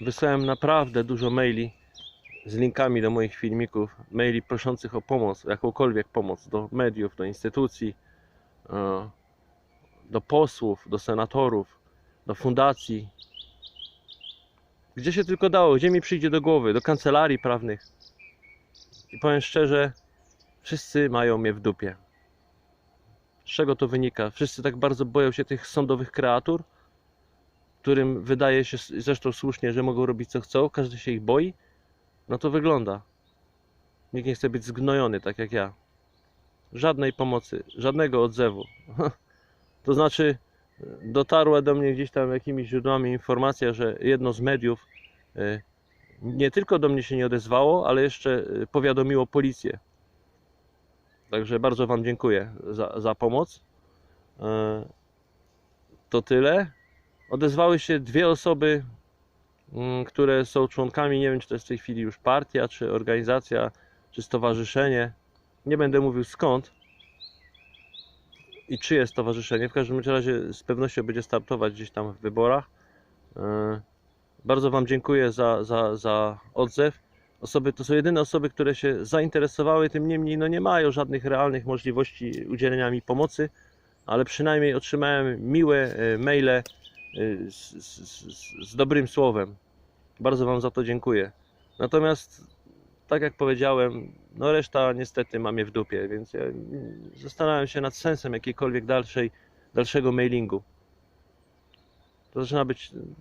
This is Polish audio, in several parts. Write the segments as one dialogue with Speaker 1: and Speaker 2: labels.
Speaker 1: Wysłałem naprawdę dużo maili z linkami do moich filmików, maili proszących o pomoc, jakąkolwiek pomoc do mediów, do instytucji, e, do posłów, do senatorów, do fundacji. Gdzie się tylko dało, gdzie mi przyjdzie do głowy, do kancelarii prawnych. I powiem szczerze, wszyscy mają mnie w dupie. Z czego to wynika? Wszyscy tak bardzo boją się tych sądowych kreatur, którym wydaje się zresztą słusznie, że mogą robić co chcą, każdy się ich boi. No to wygląda. Nikt nie chce być zgnojony tak jak ja. Żadnej pomocy, żadnego odzewu. To znaczy, dotarła do mnie gdzieś tam jakimiś źródłami informacja, że jedno z mediów e, nie tylko do mnie się nie odezwało, ale jeszcze e, powiadomiło policję. Także bardzo Wam dziękuję za, za pomoc. E, To tyle. Odezwały się dwie osoby, mm, które są członkami, nie wiem czy to jest w tej chwili już partia, czy organizacja, czy stowarzyszenie. Nie będę mówił skąd i czyje stowarzyszenie. W każdym razie z pewnością będzie startować gdzieś tam w wyborach. E, Bardzo Wam dziękuję za, za, za odzew. Osoby, to są jedyne osoby, które się zainteresowały, tym niemniej no nie mają żadnych realnych możliwości udzielenia mi pomocy, ale przynajmniej otrzymałem miłe e, maile z, z, z, z dobrym słowem. Bardzo Wam za to dziękuję. Natomiast, tak jak powiedziałem, no reszta niestety ma mnie w dupie, więc ja mm, zastanawiam się nad sensem jakiejkolwiek dalszej, dalszego mailingu. To zaczyna być mm,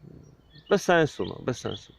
Speaker 1: bez sensu, no, bez sensu.